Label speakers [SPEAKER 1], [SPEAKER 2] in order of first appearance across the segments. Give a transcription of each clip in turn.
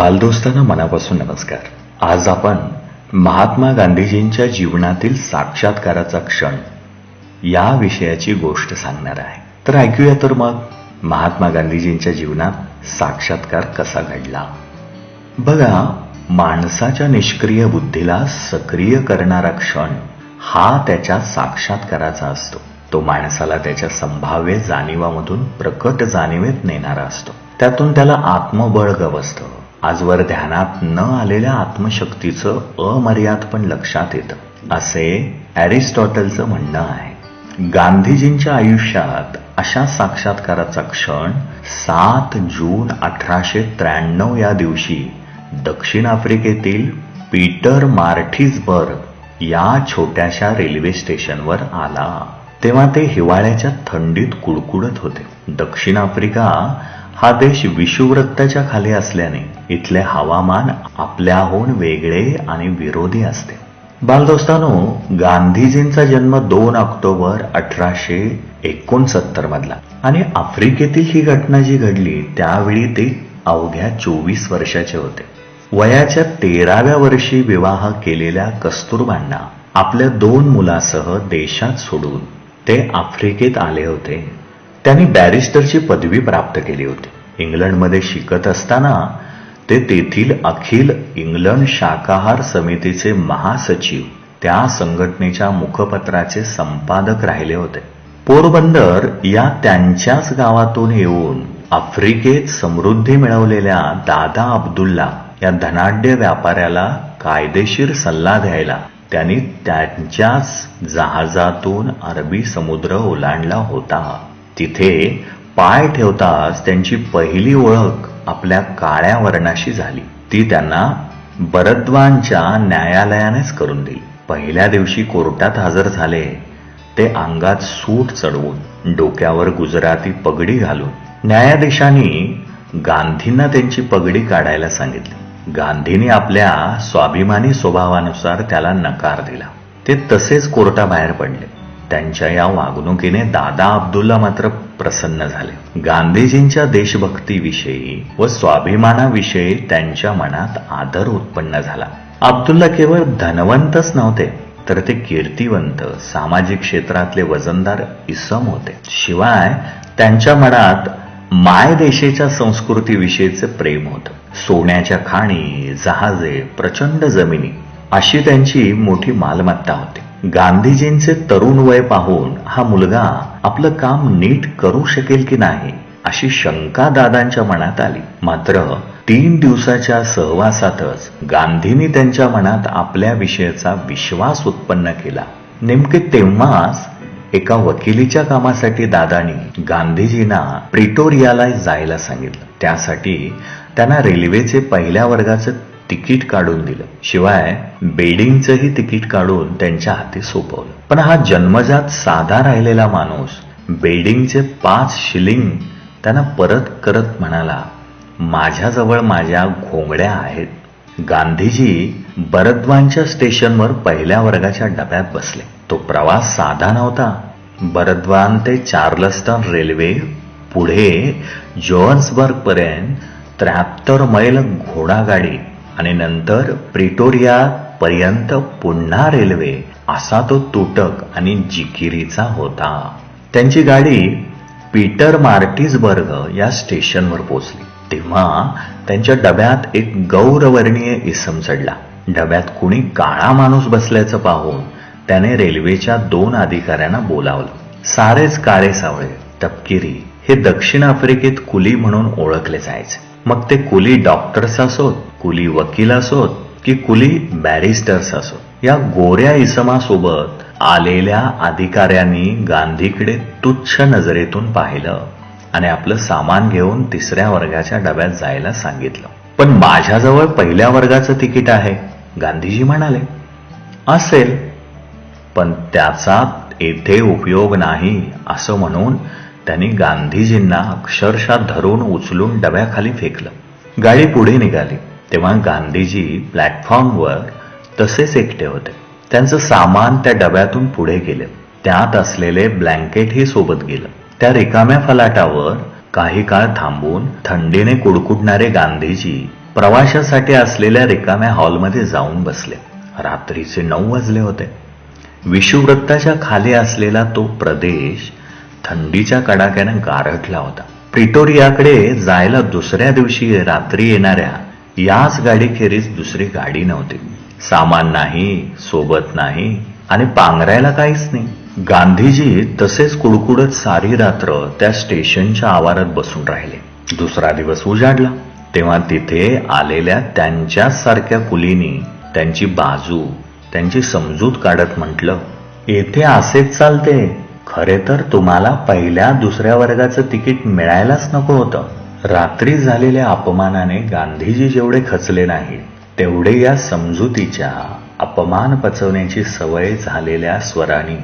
[SPEAKER 1] बालदोस्तांना मनापासून नमस्कार. आज आपण महात्मा गांधीजींच्या जीवनातील साक्षात्काराचा क्षण या विषयाची गोष्ट सांगणार आहे. तर ऐकूया तर मग महात्मा गांधीजींच्या जीवनात साक्षात्कार कसा घडला? बघा माणसाच्या निष्क्रिय बुद्धीला सक्रिय करणारा क्षण हा त्याच्या साक्षात्काराचा असतो. तो माणसाला त्याच्या संभाव्य जाणीवामधून प्रकट जाणीवेत नेणारा असतो. त्यातून त्याला आत्मबळ गवसतं. आजवर ध्यानात न आलेल्या आत्मशक्तीचं अमर्याद पण लक्षात येतं. असे ॲरिस्टॉटलचं म्हणणं आहे. गांधीजींच्या आयुष्यात अशा साक्षात्काराचा क्षण सात जून अठराशे त्र्याण्णव या दिवशी दक्षिण आफ्रिकेतील पीटर मार्टिसबर्ग या छोट्याशा रेल्वे स्टेशनवर आला. तेव्हा ते हिवाळ्याच्या थंडीत कुडकुडत होते. दक्षिण आफ्रिका हा देश विषुववृत्ताच्या खाली असल्याने इथले हवामान आपल्याहून वेगळे आणि विरोधी असते. बालदोस्तानो गांधीजींचा जन्म दोन ऑक्टोबर अठराशे एकोणसत्तर मधला आणि आफ्रिकेतील ही घटना जी घडली त्यावेळी ते अवघ्या चोवीस वर्षाचे होते. वयाच्या तेराव्या वर्षी विवाह केलेल्या कस्तुरबांना आपल्या दोन मुलासह देशात सोडून ते आफ्रिकेत आले होते. त्यांनी बॅरिस्टरची पदवी प्राप्त केली होती. इंग्लंडमध्ये शिकत असताना ते तेथील अखिल इंग्लंड शाकाहार समितीचे महासचिव त्या संघटनेच्या मुखपत्राचे संपादक राहिले होते. पोरबंदर या त्यांच्याच गावातून येऊन आफ्रिकेत समृद्धी मिळवलेल्या दादा अब्दुल्ला या धनाढ्य व्यापाऱ्याला कायदेशीर सल्ला द्यायला त्यांनी त्यांच्याच जहाजातून अरबी समुद्र ओलांडला होता. तिथे पाय ठेवताच त्यांची पहिली ओळख आपल्या काळ्या वर्णाशी झाली. ती त्यांना बरद्वानच्या न्यायालयानेच करून दिली. पहिल्या दिवशी कोर्टात हजर झाले. ते अंगात सूट चढवून डोक्यावर गुजराती पगडी घालून न्यायाधीशांनी गांधींना त्यांची पगडी काढायला सांगितली. गांधींनी आपल्या स्वाभिमानी स्वभावानुसार त्याला नकार दिला. ते तसेच कोर्टाबाहेर पडले. त्यांच्या या वागणुकीने दादा अब्दुल्ला मात्र प्रसन्न झाले. गांधीजींच्या देशभक्तीविषयी व स्वाभिमानाविषयी त्यांच्या मनात आदर उत्पन्न झाला. अब्दुल्ला केवळ धनवंतच नव्हते तर ते कीर्तिवंत सामाजिक क्षेत्रातले वजनदार इसम होते. शिवाय त्यांच्या मनात माय देशेच्या संस्कृतीविषयीचं प्रेम होतं. सोन्याच्या खाणी जहाजे प्रचंड जमिनी अशी त्यांची मोठी मालमत्ता होती. गांधीजींचे तरुण वय पाहून हा मुलगा आपलं काम नीट करू शकेल की नाही अशी शंका दादांच्या मनात आली. मात्र तीन दिवसाच्या सहवासातच गांधींनी त्यांच्या मनात आपल्या विषयाचा विश्वास उत्पन्न केला. नेमके तेव्हाच एका वकिलीच्या कामासाठी दादानी गांधीजींना प्रिटोरियाला जायला सांगितलं. त्यासाठी त्यांना रेल्वेचे पहिल्या वर्गाचं तिकीट काढून दिलं. शिवाय बेडिंगचंही तिकीट काढून त्यांच्या हाती सोपवलं. पण हा जन्मजात साधा राहिलेला माणूस बेडिंगचे पाच शिलिंग त्यांना परत करत म्हणाला माझ्याजवळ माझ्या घोंगड्या आहेत. गांधीजी बरद्वानच्या स्टेशनवर पहिल्या वर्गाच्या डब्यात बसले. तो प्रवास साधा नव्हता. बरद्वान ते चार्लस्टन रेल्वे पुढे जोन्सबर्ग पर्यंत त्र्याहत्तर मैल घोडागाडी आणि नंतर प्रिटोरिया पर्यंत पुन्हा रेल्वे असा तो तुटक आणि जिकिरीचा होता. त्यांची गाडी पीटर मार्टिसबर्ग या स्टेशनवर पोचली तेव्हा त्यांच्या डब्यात एक गौरवर्णीय इसम चढला. डब्यात कुणी काळा माणूस बसल्याचं पाहून त्याने रेल्वेच्या दोन अधिकाऱ्यांना बोलावलं. सारेच काळे सावळे तपकिरी हे दक्षिण आफ्रिकेत कुली म्हणून ओळखले जायचे. मग ते कुली डॉक्टर्स असोत कुली वकील असोत की कुली बॅरिस्टर्स असोत या गोऱ्या इसमासोबत आलेल्या अधिकाऱ्यांनी गांधीकडे तुच्छ नजरेतून पाहिलं आणि आपलं सामान घेऊन तिसऱ्या वर्गाच्या डब्यात जायला सांगितलं. पण माझ्याजवळ पहिल्या वर्गाचं तिकीट आहे गांधीजी म्हणाले. असेल पण त्याचा येथे उपयोग नाही असं म्हणून त्यांनी गांधीजींना अक्षरशः धरून उचलून डब्याखाली फेकलं. गाडी पुढे निघाली. तेव्हा गांधीजी प्लॅटफॉर्मवर तसेच एकटे होते. त्यांचं सामान त्या डब्यातून पुढे गेले. त्यात असलेले ब्लँकेटही सोबत गेलं. त्या रिकाम्या फलाटावर काही काळ थांबून थंडीने कुडकुडणारे गांधीजी प्रवाशासाठी असलेल्या रिकाम्या हॉलमध्ये जाऊन बसले. रात्रीचे नऊ वाजले होते. विषुवृत्ताच्या खाली असलेला तो प्रदेश थंडीच्या कडाक्यानं गारठला होता. प्रिटोरियाकडे जायला दुसऱ्या दिवशी रात्री येणाऱ्या याच गाडीखेरीज दुसरी गाडी नव्हती. सामान नाही सोबत नाही आणि पांघरायला काहीच नाही. गांधीजी तसेच कुडकुडत सारी रात्र त्या स्टेशनच्या आवारात बसून राहिले. दुसरा दिवस उजाडला. तेव्हा तिथे आलेल्या त्यांच्याच सारख्या कुलीनी त्यांची बाजू त्यांची समजूत काढत म्हटलं येथे असेच चालते. खरे तर तुम्हाला पहिल्या दुसऱ्या वर्गाचं तिकीट मिळायलाच नको होतं. रात्री झालेल्या अपमानाने गांधीजी जेवढे खचले नाहीत तेवढे या समजुतीच्या अपमान पचवण्याची सवय झालेल्या स्वरांनी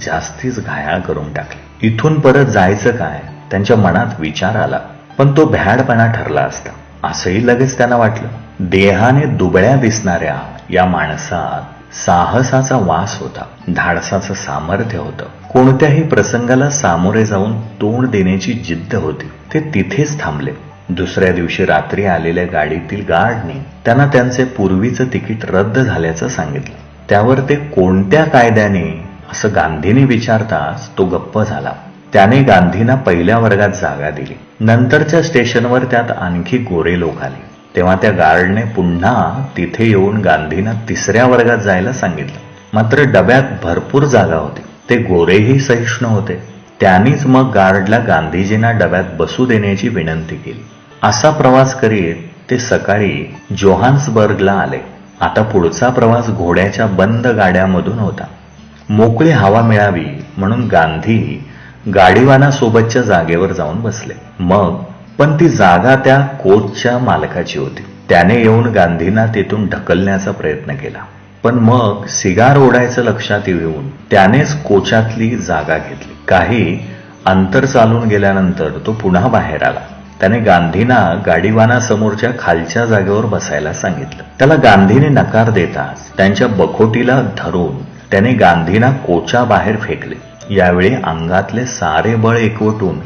[SPEAKER 1] जास्तीच घायाळ करून टाकली. इथून परत जायचं काय? त्यांच्या मनात विचार आला पण तो भ्याडपणा ठरला असता. असंही लगेच त्यांना वाटलं देहाने दुबळ्या दिसणाऱ्या या माणसात साहसाचा वास होता धाडसाचं सामर्थ्य होतं. कोणत्याही प्रसंगाला सामोरे जाऊन तोंड देण्याची जिद्द होती. ते तिथेच थांबले. दुसऱ्या दिवशी रात्री आलेल्या गाडीतील गार्डने त्यांना त्यांचे पूर्वीचं तिकीट रद्द झाल्याचं सांगितलं. त्यावर ते कोणत्या कायद्याने असं गांधीने विचारताच तो गप्प झाला. त्याने गांधींना पहिल्या वर्गात जागा दिली. नंतरच्या स्टेशनवर त्यात आणखी गोरे लोक आले. तेव्हा त्या गार्डने पुन्हा तिथे येऊन गांधींना तिसऱ्या वर्गात जायला सांगितलं. मात्र डब्यात भरपूर जागा होती. ते गोरेही सहिष्णू होते. त्यांनीच मग गार्डला गांधीजींना डब्यात बसू देण्याची विनंती केली. असा प्रवास करीत ते सकाळी जोहान्सबर्गला आले. आता पुढचा प्रवास घोड्याच्या बंद गाड्यामधून होता. मोकळी हवा मिळावी म्हणून गांधी गाडीवानासोबतच्या जागेवर जाऊन बसले. मग पण ती जागा त्या कोचच्या मालकाची होती. त्याने येऊन गांधींना तेथून ढकलण्याचा प्रयत्न केला. पण मग सिगार ओढायचं लक्षात येऊन त्यानेच कोचातली जागा घेतली. काही अंतर चालून गेल्यानंतर तो पुन्हा बाहेर आला. त्याने गांधींना गाडीवानासमोरच्या खालच्या जागेवर बसायला सांगितलं. त्याला गांधीने नकार देताच त्यांच्या बखोटीला धरून त्याने गांधींना कोचा बाहेर फेकले. यावेळी अंगातले सारे बळ एकवटून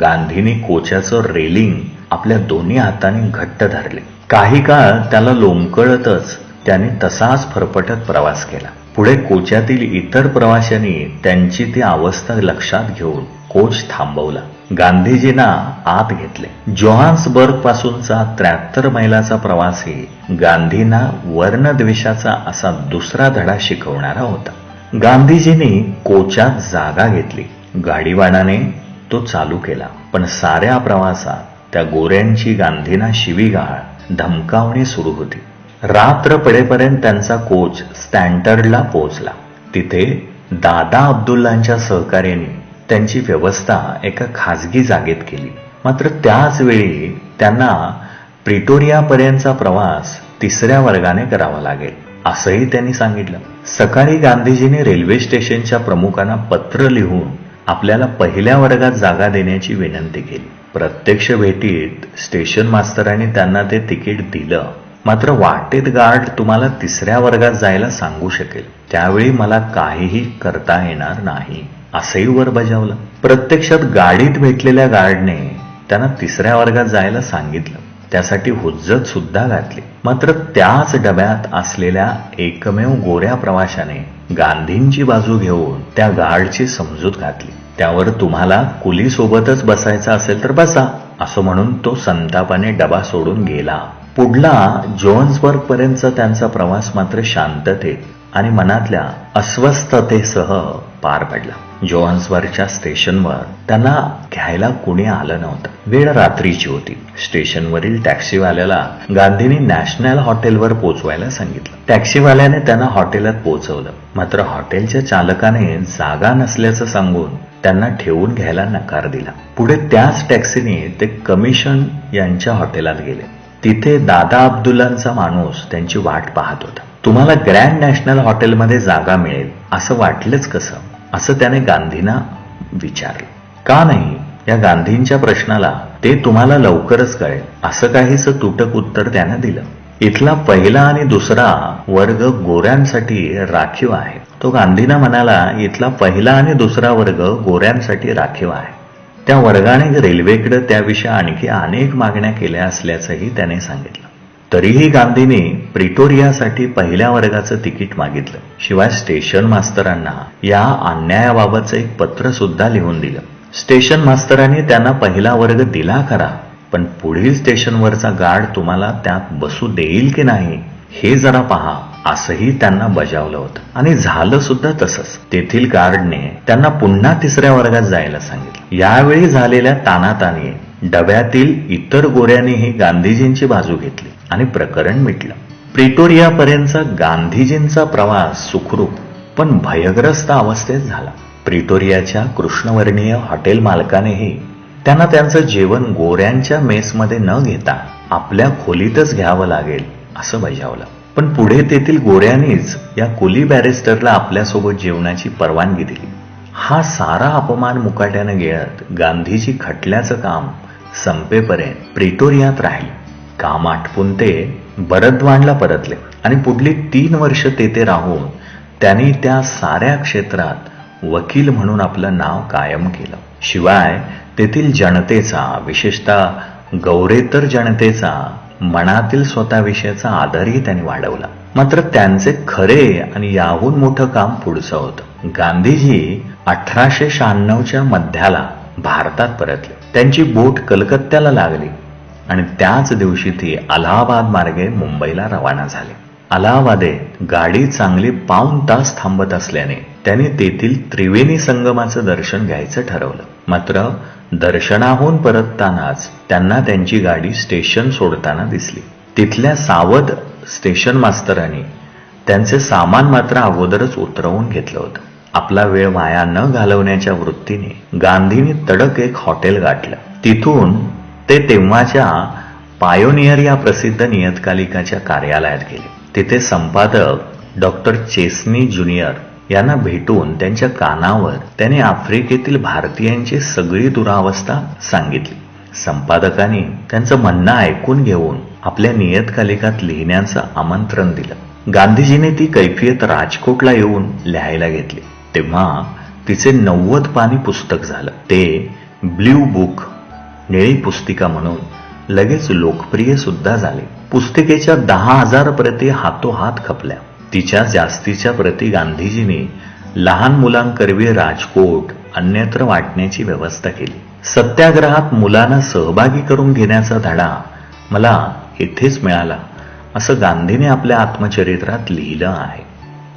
[SPEAKER 1] गांधींनी कोच्याचं रेलिंग आपल्या दोन्ही हाताने घट्ट धरले. काही काळ त्याला लोंबकळतच त्याने तसाच फरफटत प्रवास केला. पुढे कोच्यातील इतर प्रवाशांनी त्यांची ती अवस्था लक्षात घेऊन कोच थांबवला. गांधीजींना आत घेतले. जोहान्सबर्ग पासूनचा त्र्याहत्तर मैलाचा प्रवासी गांधींना वर्णद्वेषाचा असा दुसरा धडा शिकवणारा होता. गांधीजींनी कोचात जागा घेतली. गाडीवाडाने तो चालू केला. पण साऱ्या प्रवासात त्या गोऱ्यांची गांधींना शिवीगाळ धमकावणी सुरू होती. रात्र पडेपर्यंत त्यांचा कोच स्टँडर्डला पोहोचला. तिथे दादा अब्दुल्लांच्या सहकार्याने त्यांची व्यवस्था एका खाजगी जागेत केली. मात्र त्याच वेळी त्यांना प्रिटोरियापर्यंतचा प्रवास तिसऱ्या वर्गाने करावा लागेल असंही त्यांनी सांगितलं. सकाळी गांधीजींनी रेल्वे स्टेशनच्या प्रमुखांना पत्र लिहून आपल्याला पहिल्या वर्गात जागा देण्याची विनंती केली. प्रत्यक्ष भेटीत स्टेशन मास्तरांनी त्यांना ते तिकीट दिलं. मात्र वाटेत गार्ड तुम्हाला तिसऱ्या वर्गात जायला सांगू शकेल. त्यावेळी मला काहीही करता येणार नाही. असंही वर बजावलं. प्रत्यक्षात गाडीत भेटलेल्या गार्डने त्यांना तिसऱ्या वर्गात जायला सांगितलं. त्यासाठी हुज्जत सुद्धा घातली. मात्र त्याच डब्यात असलेल्या एकमेव गोऱ्या प्रवाशाने गांधींची बाजू घेऊन त्या गार्डची समजूत घातली. त्यावर तुम्हाला कुलीसोबतच बसायचं असेल तर बसा असं म्हणून तो संतापाने डबा सोडून गेला. पुढला जोन्सबर्ग पर्यंत त्यांचा प्रवास मात्र शांततेत आणि मनातल्या अस्वस्थतेसह पार पडला. जोहान्सबर्गच्या स्टेशनवर त्यांना घ्यायला कुणी आलं नव्हतं. वेळ रात्रीची होती. स्टेशनवरील टॅक्सीवाल्याला गांधींनी नॅशनल हॉटेलवर पोचवायला सांगितलं. टॅक्सीवाल्याने त्यांना हॉटेलात पोहोचवलं मात्र हॉटेलच्या चालकाने जागा नसल्याचं सांगून त्यांना ठेवून घ्यायला नकार दिला. पुढे त्याच टॅक्सीने ते कमिशन यांच्या हॉटेलात गेले. तिथे दादा अब्दुल्लांचा माणूस त्यांची वाट पाहत होता. तुम्हाला ग्रँड नॅशनल हॉटेलमध्ये जागा मिळेल असं वाटलंच कसं? असं त्याने गांधींना विचारलं. का नाही? या गांधींच्या प्रश्नाला ते तुम्हाला लवकरच कळेल असं काहीच तुटक उत्तर त्यानं दिलं. इथला पहिला आणि दुसरा वर्ग गोऱ्यांसाठी राखीव आहे. तो गांधींना म्हणाला इथला पहिला आणि दुसरा वर्ग गोऱ्यांसाठी राखीव आहे. त्या वर्गाने रेल्वेकडे त्याविषयी आणखी अनेक मागण्या केल्या असल्याचंही त्याने सांगितलं. तरीही गांधींनी प्रिटोरियासाठी पहिल्या वर्गाचं तिकीट मागितलं. शिवाय स्टेशन मास्तरांना या अन्यायाबाबतचं एक पत्र सुद्धा लिहून दिलं. स्टेशन मास्तरांनी त्यांना पहिला वर्ग दिला खरा पण पुढील स्टेशनवरचा गार्ड तुम्हाला त्यात बसू देईल की नाही हे जरा पहा. असंही त्यांना बजावलं होतं. आणि झालं सुद्धा तसंच. तेथील गार्डने त्यांना पुन्हा तिसऱ्या वर्गात जायला सांगितलं. यावेळी झालेल्या तानातानी डब्यातील इतर गोऱ्यांनीही गांधीजींची बाजू घेतली आणि प्रकरण मिटलं. प्रिटोरियापर्यंतचा गांधीजींचा प्रवास सुखरूप पण भयग्रस्त अवस्थेत झाला. प्रिटोरियाच्या कृष्णवर्णीय हॉटेल मालकानेही त्यांना त्यांचं जेवण गोऱ्यांच्या मेसमध्ये न घेता आपल्या खोलीतच घ्यावं लागेल असं बजावलं. पण पुढे तेथील गोऱ्यांनीच या कुली बॅरिस्टरला आपल्यासोबत जेवणाची परवानगी दिली. हा सारा अपमान मुकाट्यानं गिळत गांधीजी खटल्याचं काम संपेपर्यंत प्रिटोरियात राहिले. काम आटपून ते बरद्वानला परतले आणि पुढली तीन वर्ष तेथे राहून त्यांनी त्या साऱ्या क्षेत्रात वकील म्हणून आपलं नाव कायम केलं. शिवाय तेथील जनतेचा विशेषतः गौरेतर जनतेचा मनातील स्वतःविषयीचा आदरही त्यांनी वाढवला. मात्र त्यांचे खरे आणि याहून मोठं काम पुढचं होतं. गांधीजी अठराशे शहाण्णवच्या मध्याला भारतात परतले. त्यांची बोट कलकत्त्याला लागली आणि त्याच दिवशी ती अलाहाबाद मार्गे मुंबईला रवाना झाले. अलाहाबादे गाडी चांगली पाऊन तास थांबत असल्याने त्यांनी तेथील त्रिवेणी संगमाचं दर्शन घ्यायचं ठरवलं. मात्र दर्शनाहून परततानाच त्यांना त्यांची गाडी स्टेशन सोडताना दिसली. तिथल्या सावध स्टेशन मास्तरांनी त्यांचे सामान मात्र अगोदरच उतरवून घेतलं होतं. आपला वेळ वाया न घालवण्याच्या वृत्तीने गांधींनी तडक एक हॉटेल गाठलं. तिथून ते तेव्हाच्या पायोनियर या प्रसिद्ध नियतकालिकाच्या कार्यालयात गेले. तिथे संपादक डॉक्टर चेस्नी ज्युनियर यांना भेटून त्यांच्या कानावर त्याने आफ्रिकेतील भारतीयांची सगळी दुरावस्था सांगितली. संपादकांनी त्यांचं म्हणणं ऐकून घेऊन आपल्या नियतकालिकात लिहिण्याचं आमंत्रण दिलं. गांधीजीने ती कैफियत राजकोटला येऊन लिहायला घेतली. तेव्हा तिचे नव्वद पानी पुस्तक झालं. ते ब्ल्यू बुक निळी पुस्तिका म्हणून लगेच लोकप्रिय सुद्धा झाले. पुस्तिकेच्या दहा हजार प्रती हातोहात खपल्या. तिच्या जास्तीच्या प्रती गांधीजींनी लहान मुलांकरवी राजकोट अन्यत्र वाटण्याची व्यवस्था केली. सत्याग्रहात मुलांना सहभागी करून घेण्याचा धडा मला इथेच मिळाला असं गांधीने आपल्या आत्मचरित्रात लिहिलं आहे.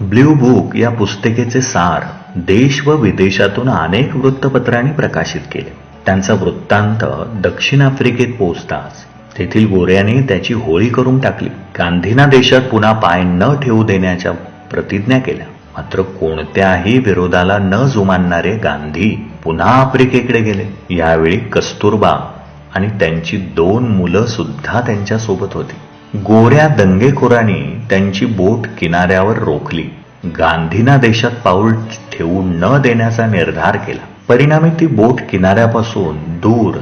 [SPEAKER 1] ब्ल्यू बुक या पुस्तिकेचे सार देश व विदेशातून अनेक वृत्तपत्रांनी प्रकाशित केले. त्यांचा वृत्तांत दक्षिण आफ्रिकेत पोहोचताच तेथील गोऱ्यांनी त्याची होळी करून टाकली. गांधींना देशात पुन्हा पाय न ठेवू देण्याच्या प्रतिज्ञा केल्या. मात्र कोणत्याही विरोधाला न जुमानणारे गांधी पुन्हा आफ्रिकेकडे गेले. यावेळी कस्तुरबा आणि त्यांची दोन मुलं सुद्धा त्यांच्यासोबत होती. गोऱ्या दंगेखोरांनी त्यांची बोट किनाऱ्यावर रोखली. गांधींना देशात पाऊल ठेवू न देण्याचा निर्धार केला. परिणामी ती बोट किनाऱ्यापासून दूर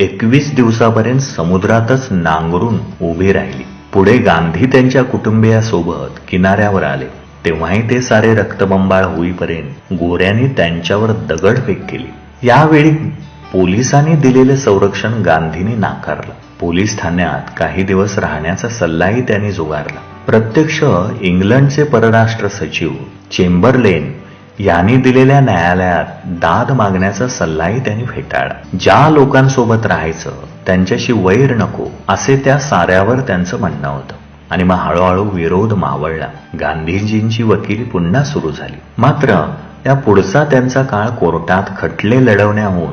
[SPEAKER 1] एकवीस दिवसापर्यंत समुद्रातच नांगरून उभी राहिली. पुढे गांधी त्यांच्या कुटुंबियासोबत किनाऱ्यावर आले. तेव्हाही ते सारे रक्तबंबाळ होईपर्यंत गोऱ्यांनी त्यांच्यावर दगडफेक केली. यावेळी पोलिसांनी दिलेले संरक्षण गांधींनी नाकारलं. पोलीस ठाण्यात काही दिवस राहण्याचा सल्लाही त्यांनी जुगारला. प्रत्यक्ष इंग्लंडचे परराष्ट्र सचिव चेंबरलेन यांनी दिलेल्या न्यायालयात दाद मागण्याचा सल्लाही त्यांनी फेटाळला. ज्या लोकांसोबत राहायचं त्यांच्याशी वैर नको असे त्या साऱ्यावर त्यांचं म्हणणं होतं. आणि मग हळूहळू विरोध मावळला. गांधीजींची वकिली पुन्हा सुरू झाली. मात्र या पुढचा त्यांचा काळ कोर्टात खटले लढवण्याहून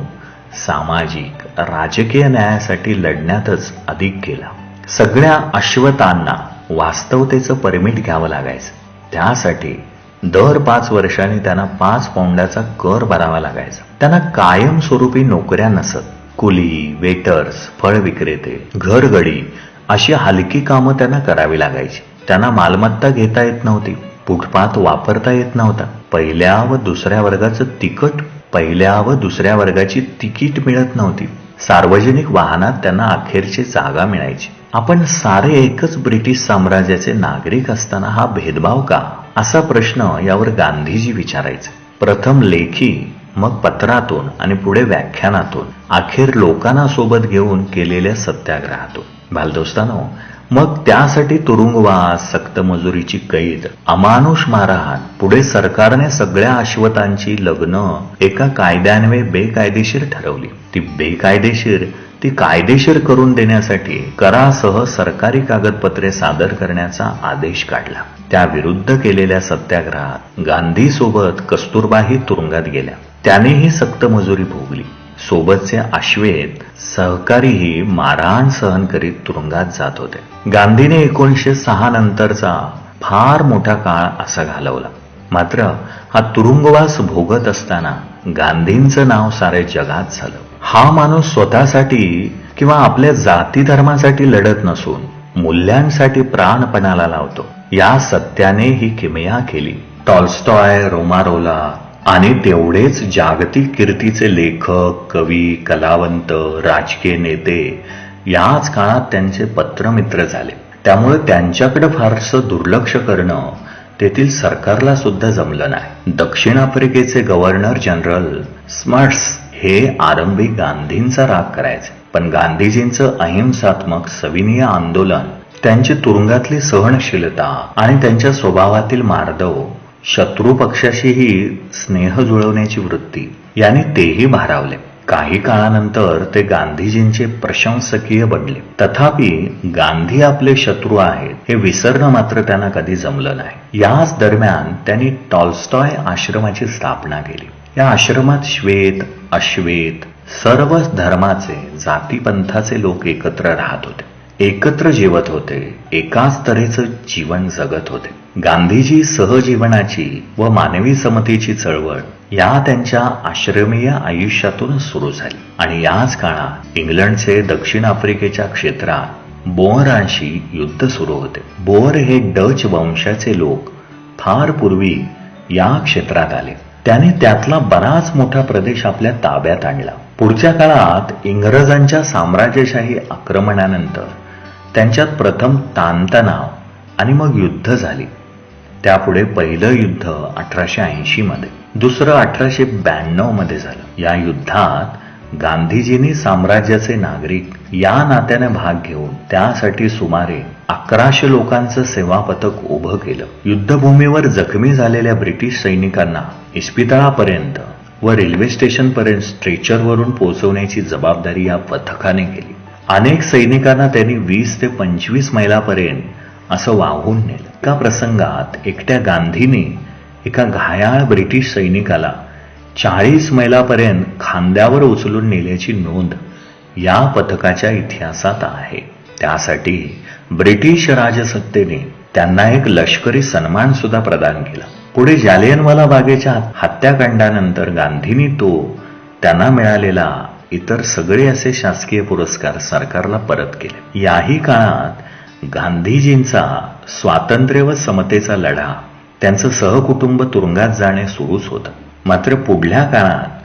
[SPEAKER 1] सामाजिक राजकीय न्यायासाठी लढण्यातच अधिक गेला. सगळ्या अश्वतांना वास्तवतेचं परमिट घ्यावं लागायचं. त्यासाठी दर पाच वर्षांनी त्यांना पाच पौंडाचा कर भरावा लागायचा. त्यांना कायमस्वरूपी नोकऱ्या नसत. कुली वेटर्स फळ विक्रेते घरगडी अशी हलकी कामं त्यांना करावी लागायची. त्यांना मालमत्ता घेता येत नव्हती. फुटपाथ वापरता येत नव्हता. पहिल्या व दुसऱ्या वर्गाचं तिकट पहिल्या व दुसऱ्या वर्गाची तिकीट मिळत नव्हती. सार्वजनिक वाहनात त्यांना अखेरची जागा मिळायची. आपण सारे एकच ब्रिटिश साम्राज्याचे नागरिक असताना हा भेदभाव का? असा प्रश्न यावर गांधीजी विचारायचे. प्रथम लेखी मग पत्रातून आणि पुढे व्याख्यानातून अखेर लोकांना सोबत घेऊन केलेल्या सत्याग्रहातून. बालदोस्तानो मग त्यासाठी तुरुंगवास सक्त मजुरीची कैद. अमानुष मारहाण पुढे सरकारने सगळ्या अश्वतांची लग्न एका कायद्यान्वये बेकायदेशीर ठरवली. ती बेकायदेशीर ती कायदेशीर करून देण्यासाठी करासह सरकारी कागदपत्रे सादर करण्याचा आदेश काढला. त्या विरुद्ध केलेल्या सत्याग्रहात गांधी सोबत कस्तुरबाही तुरुंगात गेल्या. त्यानेही सक्त मजुरी भोगली. सोबतचे आश्वेत सहकारीही मारहाण सहन करीत तुरुंगात जात होते. गांधीने एकोणीशे सहा नंतरचा फार मोठा काळ असा घालवला. मात्र हा तुरुंगवास भोगत असताना गांधींचं नाव सारे जगात झालं. हा माणूस स्वतःसाठी किंवा आपल्या जाती धर्मासाठी लढत नसून मूल्यांसाठी प्राणपणाला लावतो. या सत्याने ही किमया केली. टॉल्स्टॉय रोमारोला आणि तेवढेच जागतिक कीर्तीचे लेखक कवी कलावंत राजकीय नेते याच काळात त्यांचे पत्रमित्र झाले. त्यामुळे त्यांच्याकडे फारसं दुर्लक्ष करणं तेथील सरकारला सुद्धा जमलं नाही. दक्षिण आफ्रिकेचे गव्हर्नर जनरल स्मर्ट्स हे आरंभी गांधींचा राग करायचे. पण गांधीजींचं अहिंसात्मक सविनीय आंदोलन त्यांची तुरुंगातली सहनशीलता आणि त्यांच्या स्वभावातील मार्दव शत्रू पक्षाशीही स्नेह जुळवण्याची वृत्ती. याने तेही भारावले. काही काळानंतर ते गांधीजींचे प्रशंसकीय बनले. तथापि गांधी आपले शत्रू आहेत हे विसरणं मात्र त्यांना कधी जमलं नाही. याच दरम्यान त्यांनी टॉल्स्टॉय आश्रमाची स्थापना केली. या आश्रमात श्वेत अश्वेत सर्व धर्माचे जातीपंथाचे लोक एकत्र राहत होते. एकत्र जेवत होते एकाच तऱ्हेचं जीवन जगत होते. गांधीजी सहजीवनाची व मानवी समतेची चळवळ या त्यांच्या आश्रमीय आयुष्यातून सुरू झाली. आणि याच काळात इंग्लंडचे दक्षिण आफ्रिकेच्या क्षेत्रात बोअरांशी युद्ध सुरू होते. बोअर हे डच वंशाचे लोक फार पूर्वी या क्षेत्रात आले. त्याने त्यातला बराच मोठा प्रदेश आपल्या ताब्यात आणला. पुढच्या काळात इंग्रजांच्या साम्राज्यशाही आक्रमणानंतर त्यांच्यात प्रथम ताणतणाव आणि मग युद्ध झाली. त्यापुढे पहिलं युद्ध अठराशे ऐंशी मध्ये. दुसरं अठराशे ब्याण्णवमध्ये झालं. या युद्धात गांधीजींनी साम्राज्याचे नागरिक या नात्याने भाग घेऊन त्यासाठी सुमारे अकराशे लोकांचं सेवा पथक उभं केलं. युद्धभूमीवर जखमी झालेल्या ब्रिटिश सैनिकांना इस्पितळापर्यंत व रेल्वे स्टेशनपर्यंत स्ट्रेचरवरून पोहोचवण्याची जबाबदारी या पथकाने केली. अनेक सैनिकांना त्यांनी वीस ते पंचवीस मैलापर्यंत असं वाहून नेलं. एका प्रसंगात एकट्या गांधीने एका घायाळ ब्रिटिश सैनिकाला चाळीस मैलापर्यंत खांद्यावर उचलून नेल्याची नोंद या पथकाच्या इतिहासात आहे. त्यासाठी ब्रिटिश राजसत्तेने त्यांना एक लष्करी सन्मान सुद्धा प्रदान केला. पुढे जालियनवाला बागेच्या हत्याकांडानंतर गांधींनी तो त्यांना मिळालेला इतर सगळे असे शासकीय पुरस्कार सरकारला परत केले. याही काळात गांधीजींचा स्वातंत्र्य व समतेचा लढा त्यांचं सहकुटुंब तुरुंगात जाणे सुरूच होतं. मात्र पुढल्या काळात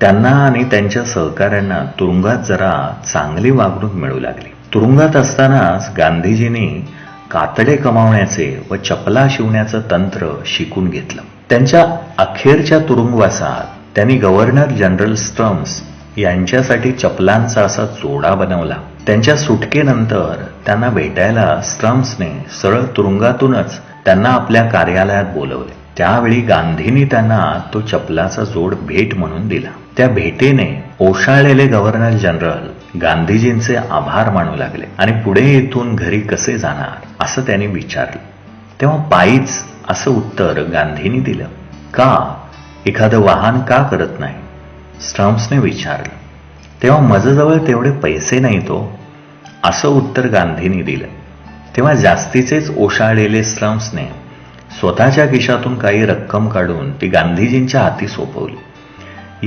[SPEAKER 1] त्यांना आणि त्यांच्या सहकाऱ्यांना तुरुंगात जरा चांगली वागणूक मिळू लागली. तुरुंगात असतानाच गांधीजींनी कातडे कमावण्याचे व चपला शिवण्याचं तंत्र शिकून घेतलं. त्यांच्या अखेरच्या तुरुंगवासात त्यांनी गव्हर्नर जनरल स्टम्स यांच्यासाठी चपलांचा असा जोडा बनवला. त्यांच्या सुटकेनंतर त्यांना भेटायला स्ट्रम्सने सरळ तुरुंगातूनच त्यांना आपल्या कार्यालयात बोलवले. त्यावेळी गांधींनी त्यांना तो चपलाचा जोड भेट म्हणून दिला. त्या भेटेने ओशाळलेले गव्हर्नर जनरल गांधीजींचे आभार मानू लागले आणि पुढे इथून घरी कसे जाणार असं त्यांनी विचारलं. तेव्हा पायीच असं उत्तर गांधींनी दिलं. का? एखादं वाहन का करत नाही? स्टम्प्सने विचारलं तेव्हा माझ्याजवळ तेवढे पैसे नाही तो? असं उत्तर गांधींनी दिलं. तेव्हा जास्तीचेच ओशाळलेले स्टम्प्सने स्वतःच्या खिशातून काही रक्कम काढून ती गांधीजींच्या हाती सोपवली.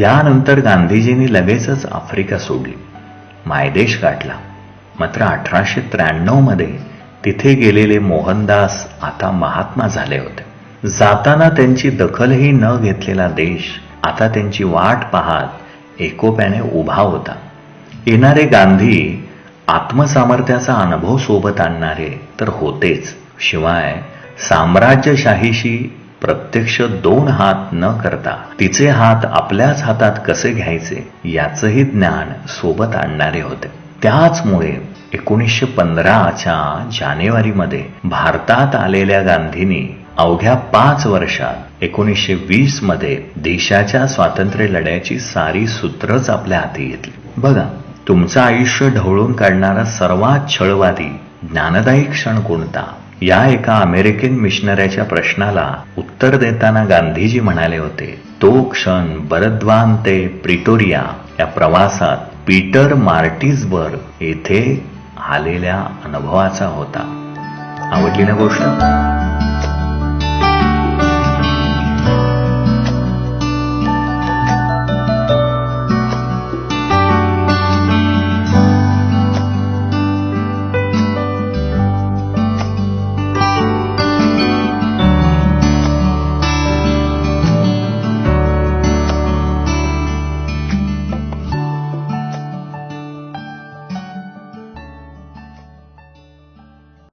[SPEAKER 1] यानंतर गांधीजींनी लगेचच आफ्रिका सोडली. मायदेश गाठला. मात्र अठराशे त्र्याण्णवमध्ये तिथे गेलेले मोहनदास आता महात्मा झाले होते. जाताना त्यांची दखलही न घेतलेला देश आता त्यांची वाट पाहत एकोप्याने उभा होता. येणारे गांधी आत्मसामर्थ्याचा अनुभव सोबत आणणारे तर होतेच. शिवाय साम्राज्यशाहीशी प्रत्यक्ष दोन हात न करता तिचे हात आपल्याच हातात कसे घ्यायचे याचंही ज्ञान सोबत आणणारे होते. त्याचमुळे एकोणीसशे पंधराच्या जानेवारीमध्ये भारतात आलेल्या गांधींनी अवघ्या पाच वर्षात एकोणीसशे वीसमध्ये देशाच्या स्वातंत्र्य लढ्याची सारी सूत्रच आपल्या हाती घेतली. बघा तुमचं आयुष्य ढवळून काढणारा सर्वात छळवादी ज्ञानदायी क्षण कोणता? या एका अमेरिकन मिशनऱ्याच्या प्रश्नाला उत्तर देताना गांधीजी म्हणाले होते तो क्षण बरद्वान ते प्रिटोरिया या प्रवासात पीटर मार्टिसबर्ग येथे आलेल्या अनुभवाचा होता. आवडली ना गोष्ट?